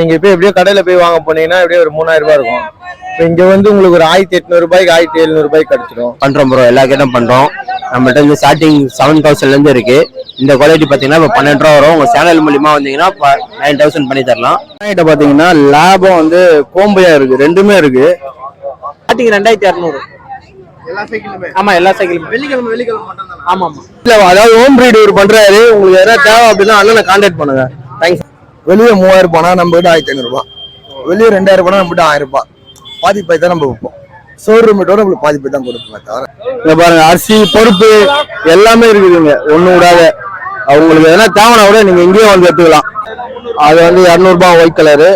நீங்க இப்ப எப்படியோ கடையில போய் வாங்க போனீங்கன்னா எப்படியோ ஒரு மூணாயிரம் ரூபாய் இருக்கும். இப்ப இங்க வந்து உங்களுக்கு ஒரு ஆயிரத்தி எட்நூறு ரூபாய்க்கு ஆயிரத்தி எழுநூறு ரூபாய்க்கு கிடைச்சிடும் பண்றோம் ப்ரோ எல்லா கேட்டும் பண்றோம்? நம்மள்ட்ட வந்து ஸ்டார்டிங் செவன் தௌசண்ட்ல இருந்து இருக்கு. இந்த குவாலிட்டி பாத்தீங்கன்னா இப்போ பன்னெண்டு ரூபா வரும். உங்க சேனல் மூலியமா வந்தீங்கன்னா நைன் தௌசண்ட் பண்ணி தரலாம். கிட்ட பாத்தீங்கன்னா லாபம் வந்து கோம்பையா இருக்கு ரெண்டுமே இருக்கு. ஸ்டார்டிங் ரெண்டாயிரத்தி இரநூறு எல்லா சைக்கிளுமே ஆமா எல்லா சைக்கிளும் வெள்ளிக்கிழமை வெள்ளிக்கிழமை ஆமா ஆமா. இல்ல அதாவது ஹோம் ப்ரீட் இவர் பண்றாரு. உங்களுக்கு எதாவது தேவை அப்படின்னா அண்ணனை கான்டாக்ட் பண்ணுங்க. வெளியே மூவாயிரம் போனா நம்ம கிட்ட ஆயிரத்தி ஐநூறு ரூபாய். வெளியே ரெண்டாயிரம் போனா நம்ம கிட்ட ஆயிரம் ரூபாய். பாதி பை தான் நம்ம விற்போம். சோறு மீட்டோட நம்மளுக்கு பாதி பை தான் கொடுப்போம் தவிர. இங்க பாருங்க அரிசி பருப்பு எல்லாமே இருக்குதுங்க. ஒண்ணு விடாத. அவங்களுக்கு எதனா தேவைன்னா கூட நீங்க இங்கேயே வந்து எடுத்துக்கலாம். அது வந்து இரநூறுபா ஒயிட் கலரு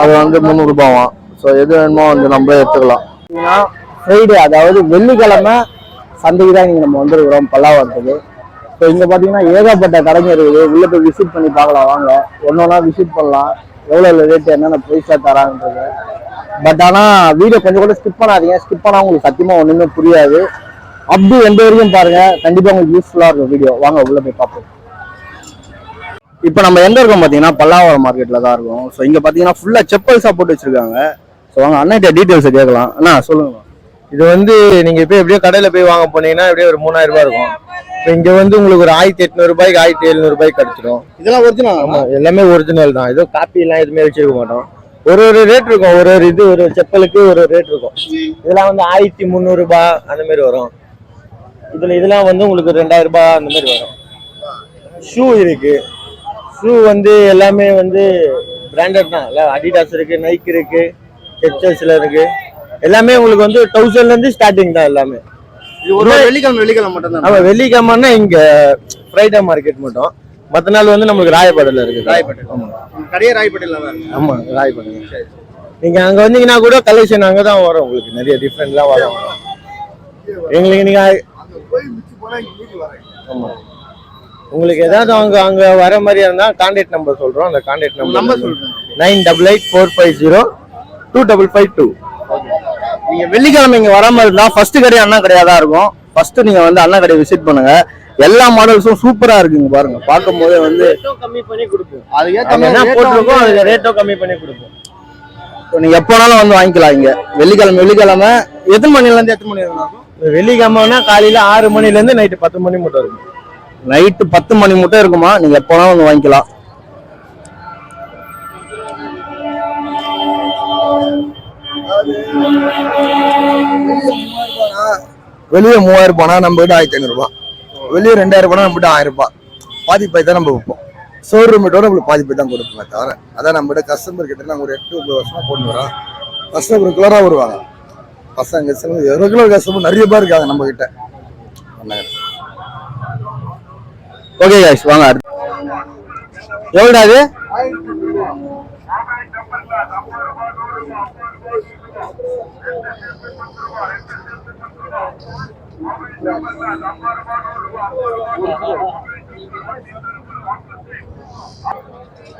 அது வந்து முந்நூறுபாவாம் ஸோ எது வேணுமோ வந்து நம்ம எடுத்துக்கலாம். ஃப்ரைடே அதாவது வெள்ளிக்கிழமை சந்தைக்கு தான் இங்கே நம்ம வந்திருக்கிறோம் பல்லாவரத்துக்கு. ஸோ இங்கே பார்த்தீங்கன்னா ஏகப்பட்ட கடைங்க இருக்குது. உள்ளே போய் விசிட் பண்ணி பார்க்கலாம். வாங்க. ஒன்று விசிட் பண்ணலாம். எவ்வளோ ரேட் என்னென்ன ப்ரைஸாக தராங்கன்றது. பட் ஆனால் வீடியோ கொஞ்சம் கூட ஸ்கிப் பண்ணாதீங்க. ஸ்கிப் பண்ணால் உங்களுக்கு சத்தியமாக ஒன்றுமே புரியாது. அப்படி எந்த வரைக்கும் பாருங்கள் கண்டிப்பாக உங்களுக்கு யூஸ்ஃபுல்லாக இருக்கும் வீடியோ வாங்க உள்ளே போய் பார்ப்போம். இப்போ நம்ம எங்கே இருக்கோம் பார்த்தீங்கன்னா பல்லாவரம் மார்க்கெட்ல தான் இருக்கும். ஸோ இங்கே பார்த்தீங்கன்னா ஃபுல்லா செப்பல்ஸாக போட்டு வச்சுருக்காங்க. ஸோ வாங்க அண்ணன்ட்ட டீட்டெயில்ஸை கேட்கலாம். அண்ணா சொல்லுங்க. இது வந்து நீங்கள் இப்போ எப்படியோ கடையில் போய் வாங்க போனீங்கன்னா எப்படியோ ஒரு மூணாயிரம் ரூபாய் இருக்கும். இப்போ இங்க வந்து உங்களுக்கு ஒரு ஆயிரத்தி எட்நூறு ரூபாய்க்கு ஆயிரத்தி எழுநூறு ரூபாய்க்கு கிடைச்சிடும் இதெல்லாம் ஒரிஜினல் ஆமா எல்லாமே ஒரிஜினல் தான். ஏதோ காப்பி எல்லாம் எதுவுமே வச்சிருக்க மாட்டோம். ஒரு ஒரு ரேட் இருக்கும். ஒரு ஒரு இது ஒரு செப்பலுக்கு ஒரு ஒரு ரேட் இருக்கும். இதெல்லாம் வந்து ஆயிரத்தி முந்நூறு ரூபாய் அந்த மாதிரி வரும். இதுல இதெல்லாம் வந்து உங்களுக்கு ரெண்டாயிரம் ரூபாய் அந்த மாதிரி வரும். ஷூ இருக்கு. ஷூ வந்து எல்லாமே வந்து பிராண்டட் தான். இல்லை அடிடாஸ் இருக்கு நைக் இருக்கு ஹெச்எஸ்ல இருக்கு. எல்லாமே உங்களுக்கு வந்து தௌசண்ட்ல இருந்து ஸ்டார்டிங் தான் எல்லாமே. வெள்ளிக்கிழமை வெள்ளிக்கிழமை மட்டும் நம்ம வெள்ளிக்கிழமைன்னா இங்க ஃப்ரைடே மார்க்கெட் மட்டும். மற்ற நாள் வந்து நம்மளுக்கு ராயப்பேட்டையில இருக்கு ராயப்பேட்டை. ஆமா. கடையே ராயப்பேட்டையில். ஆமா ராயப்பேட்டை. நீங்க அங்க வந்தீங்கன்னா கூட கலெக்ஷன் அங்க தான் வரும் உங்களுக்கு. நிறைய டிஃப்ரெண்ட்லாம் வரும். எங்களுக்கு நீங்க ஆமா. உங்களுக்கு ஏதாவது அங்க அங்க வர மாதிரியா இருந்தா கான்டாக்ட் நம்பர் சொல்றோம். அந்த கான்டாக்ட் நம்பர் நம்பர் சொல்றேன். Nine double eight four five zero two double five two நீங்க வெள்ளிக்கிழமை இங்க வர மாதிரி இருந்தா ஃபர்ஸ்ட் கடை அண்ணா கடையா தான் இருக்கும். ஃபர்ஸ்ட் நீங்க வந்து அண்ணா கடையை விசிட் பண்ணுங்க. எல்லா மாடல்ஸும் சூப்பரா இருக்குங்க பாருங்க. பார்க்கும் போதே வந்து கம்மி பண்ணி கொடுப்போம். அதுக்கு என்ன போட்டிருக்கோம் அதுக்கு ரேட்டும் கம்மி பண்ணி கொடுப்போம். நீங்க எப்போனாலும் வந்து வாங்கிக்கலாம் இங்க. வெள்ளிக்கிழமை வெள்ளிக்கிழமை எத்தனை மணில இருந்து எத்தனை மணி வரைக்கும்? வெள்ளிக்கிழமைனா காலையில ஆறு மணில இருந்து நைட்டு பத்து மணி மட்டும் இருக்கும் நைட்டு பத்து மணி மட்டும் இருக்குமா? நீங்க எப்போனாலும் வந்து வாங்கிக்கலாம். வெளியே மூவாயிரம் போனா நம்ம கிட்ட ஆயிரத்தி ஐநூறு ரூபாய். வெளியே ரெண்டாயிரம் போனா நம்ம கிட்ட ஆயிரம் ரூபாய். பாதி தான் நம்ம விற்போம் சோறு நம்மளுக்கு பாதி பை தான் கொடுப்போமே தவிர அதான் நம்ம கிட்ட கஸ்டமர் கிட்ட நாங்கள் ஒரு எட்டு ஒன்பது வருஷமா கொண்டு வரோம் கஸ்டமர் ரெகுலராக வருவாங்க. பசங்க ரெகுலர் கஸ்டமர் நிறைய பேர் இருக்காங்க நம்ம கிட்ட. ஓகே guys வாங்க எவ்வளோ அது?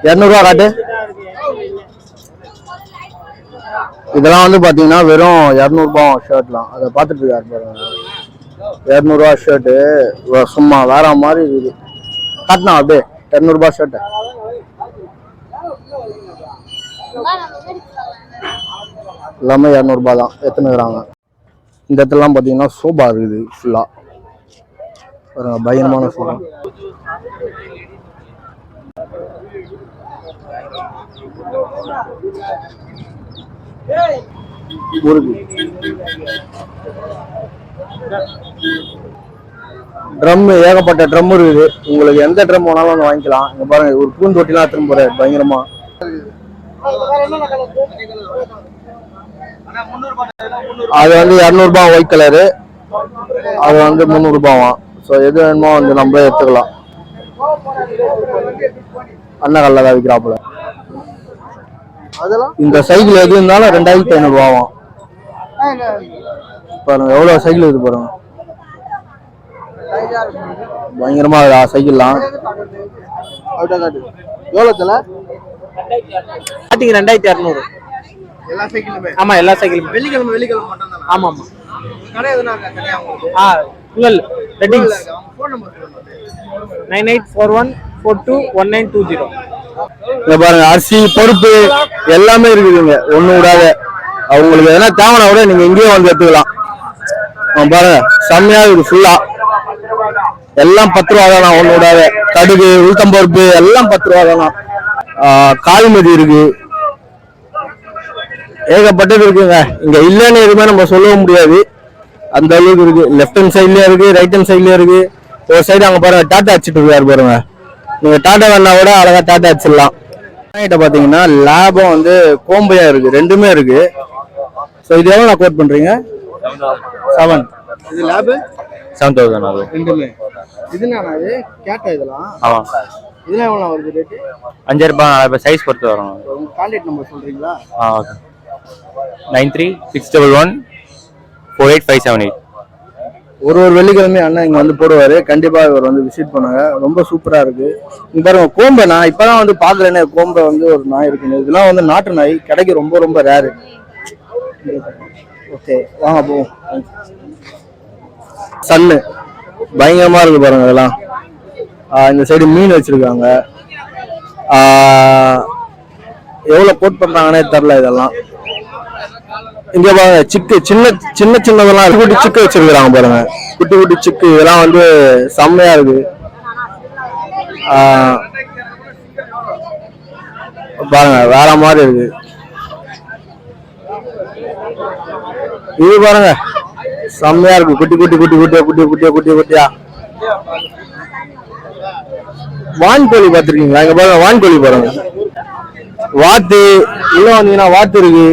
இரநூறுவா காட்டு. இதெல்லாம் வந்து பார்த்தீங்கன்னா வெறும் இரநூறுபா ஷர்ட்லாம் அதை பார்த்துட்டு இருக்காரு பாருங்க. இரநூறுவா ஷர்ட்டு சும்மா வேற மாதிரி இருக்குது. காட்டினா அப்படியே இரநூறுபா ஷர்ட்டு எல்லாமே இரநூறுபா தான். எத்தனைங்கிறாங்க இந்த இடத்துலலாம் பார்த்தீங்கன்னா சோபா இருக்குது ஃபுல்லாக பாருங்க பயங்கரமான சோபா. முருகு ட்ரம் ஏகப்பட்ட ட்ரம் இருக்குது. உங்களுக்கு எந்த ட்ரம் வேணாலும் வந்து வாங்கிக்கலாம். இங்கே பாருங்க ஒரு பூந்தொட்டிலாம் திரும்ப போறாரு. பயங்கரமா. அது வந்து இரநூறுபா ஒயிட் கலரு அது வந்து முந்நூறுபாவாம் ஸோ எது வேணுமோ வந்து நம்மளே எடுத்துக்கலாம். அண்ணன் கல்ல தான் விற்கிறாப்புல. அதெல்லாம்? இந்த சைக்கிள் எது இருந்தாலும் ரெண்டாயிரத்தி ஐநூறுபாவாம் பாருங்க எவ்வளோ சைக்கிள் இருக்குது பாருங்க. பயங்கரமா சைக்கிள்லாம் எவ்வளோத்துல ஸ்டார்டிங் ரெண்டாயிரத்தி இரநூறு எல்லா சைக்கிளுமே ஆமா எல்லா சைக்கிளும் வெள்ளிக்கிழமை வெள்ளிக்கிழமை மட்டும் தான் ஆமா ஆமா. கடை எதுனா ஆ புகழ் ரெட்டிங்ஸ் ஃபோன் நம்பர் சொல்லுங்க. Nine eight four one four two one nine two zero இங்க பாருங்க அரிசி பருப்பு எல்லாமே இருக்குதுங்க. ஒண்ணு விடாத. அவங்களுக்கு எதனா தேவைன்னா கூட நீங்க இங்கேயே வந்து எடுத்துக்கலாம். ஆ, பாருங்க செம்மையா இருக்குது ஃபுல்லா எல்லாம் பத்து ரூபா தானா? ஒண்ணு விடாத. கடுகு உளுத்தம்பருப்பு எல்லாம் பத்து ரூபா தானா? ஆ, கால்மதி இருக்கு. ஏகப்பட்டது இருக்குங்க. இங்க இல்லைன்னு எதுவுமே நம்ம சொல்ல முடியாது. அந்த அளவுக்கு இருக்கு. லெஃப்ட் ஹேண்ட் சைட்லயும் இருக்கு ரைட் ஹேண்ட் சைட்லயும் இருக்கு. ஒரு சைடு அங்க பாருங்க டாட்டா அடிச்சிட்டு இருக்காரு பாருங்க. நீங்க டாட்டா வேணா கூட அழகா டாட்டா அடிச்சிடலாம். கிட்ட பாத்தீங்கன்னா லாபம் வந்து கோம்பையா இருக்கு. ரெண்டுமே இருக்கு. ஸோ இது எவ்வளோ நான் கோட் பண்றீங்க? செவன் இது லேபு செவன் தௌசண்ட் ஆகும் ரெண்டுமே. இது என்னண்ணா இது? கேட்டா இதெல்லாம் ஆமாம் இதெல்லாம் எவ்வளோ வருது ரேட்டு அஞ்சாயிரம் ரூபாய் சைஸ் பொறுத்து வரும். கான்டாக்ட் நம்பர் சொல்றீங்களா? ஆ okay. Nine three six double one four eight five seven eight. ஒரு ஒரு வெள்ளிக்கிழமையும் அண்ணன் இங்கே வந்து போடுவார். கண்டிப்பாக இவர் வந்து விசிட் பண்ணுங்க ரொம்ப சூப்பராக இருக்குது இங்கே பாருங்க கோம்பை நான் இப்போ தான் வந்து பாக்குறேனே கோம்பை வந்து ஒரு நாய் இருக்குன்னு இதெல்லாம் வந்து நாட்டு நாய். கிடைக்க ரொம்ப ரொம்ப ரேரு ஓகே வாங்க போவோம். சன்னு. பயங்கரமாக இருக்குது பாருங்க இதெல்லாம். இந்த சைடு மீன் வச்சிருக்காங்க. எவ்வளோ கோட் பண்ணுறாங்கன்னே தெரில இதெல்லாம். இங்க பாருங்க சிக்கு சின்ன சின்ன சின்னதெல்லாம் குட்டி சிக்கு வச்சிருக்கிறாங்க பாருங்க. குட்டி குட்டி சிக்கு இதெல்லாம் வந்து செம்மையா இருக்கு. ஆஹ் பாருங்க வேற மாதிரி இருக்கு. இது பாருங்க செம்மையா இருக்கு. குட்டி குட்டி குட்டி குட்டியா குட்டி குட்டியா குட்டி குட்டியா. வான்கோழி பார்த்துருக்கீங்களா? இங்க பாருங்க வான்கோழி பாருங்க. வாத்து இன்னும் வந்தீங்கன்னா வாத்து இருக்கு.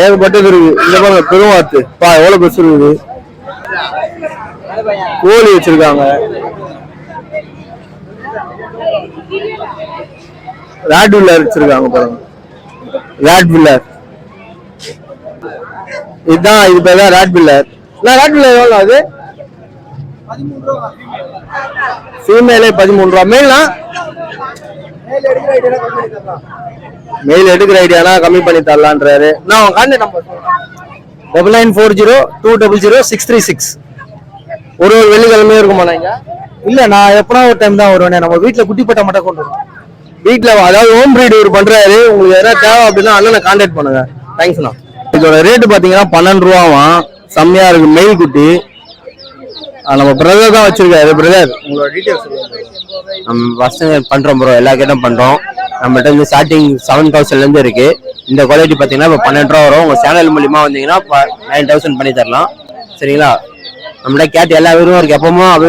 ஏகப்பட்டது இருக்கு. இந்த பாருங்க பெருமாத்து. பா எவ்வளவு பெருசு இருக்குது கோழி வச்சிருக்காங்க. ராட் வில்லர் வச்சிருக்காங்க பாருங்க. ராட் வில்லர் இதுதான் இது பேர் தான் ராட் வில்லர் நான் ராட் வில்லர் எவ்வளோ அது? ஃபீமேலே பதிமூணு ரூபா. மேல்னா மெயில் எடுக்கிற ஐடியானா கம்மி பண்ணி தரலான்றாரு. நான் உங்க contact number double nine four zero two double zero six three six ஒரு ஒரு வெள்ளிக்கிழமையும் இருக்குமா நீங்க இல்ல நான் எப்பனா ஒரு டைம் தான் வருவேன். நம்ம வீட்டுல குட்டி போட்டா மட்டும் கொண்டு வருவோம். வீட்டுல அதாவது ஹோம் ப்ரீட் இவர் பண்றாரு. உங்களுக்கு எதனா தேவை அப்படின்னா அண்ணனை கான்டாக்ட் பண்ணுங்க. தேங்க்ஸ்ண்ணா இதோட ரேட்டு பாத்தீங்கன்னா பன்னெண்டு ரூபாவாம் செம்மையா இருக்கு மெயில் குட்டி. நம்ம பிரதர் தான் வச்சிருக்காரு பிரதர் உங்களோட டீட்டெயில்ஸ் நம்ம பசங்க பண்றோம் ப்ரோ எல்லா கேட்டும் பண்றோம். நம்மள்ட்ட வந்து ஸ்டார்டிங் செவன் தௌசண்ட்ல இருந்து இருக்கு. இந்த குவாலிட்டி பாத்தீங்கன்னா இப்போ பன்னெண்டு ரூபா வரும். உங்க சேனல் மூலியமா வந்தீங்கன்னா நைன் தௌசண்ட் பண்ணி தரலாம். சரிங்களா? நம்மள்ட்ட கேட் எல்லா விதமும் இருக்கு. எப்பவுமே அது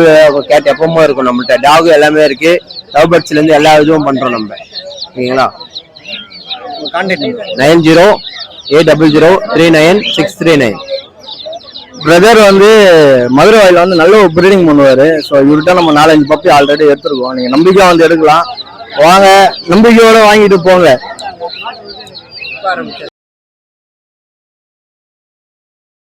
கேட் எப்பவுமே இருக்கும். நம்மள்ட்ட டாக் எல்லாமே இருக்கு. லவ் பேர்ட்ஸ்ல இருந்து எல்லா இதுவும் பண்றோம் நம்ம. Number nine zero eight double zero three nine six three nine brother வந்து மதுரை வாயில வந்து நல்ல ஒரு ப்ரீடிங் பண்ணுவாரு. ஸோ இவர்கிட்ட நம்ம நாலஞ்சு பப்பி ஆல்ரெடி எடுத்திருக்கோம். நீங்க நம்பிக்கையா வந்து எடுக்கலாம். வாங்க நம்பிக்கையோட வாங்கிட்டு போங்க.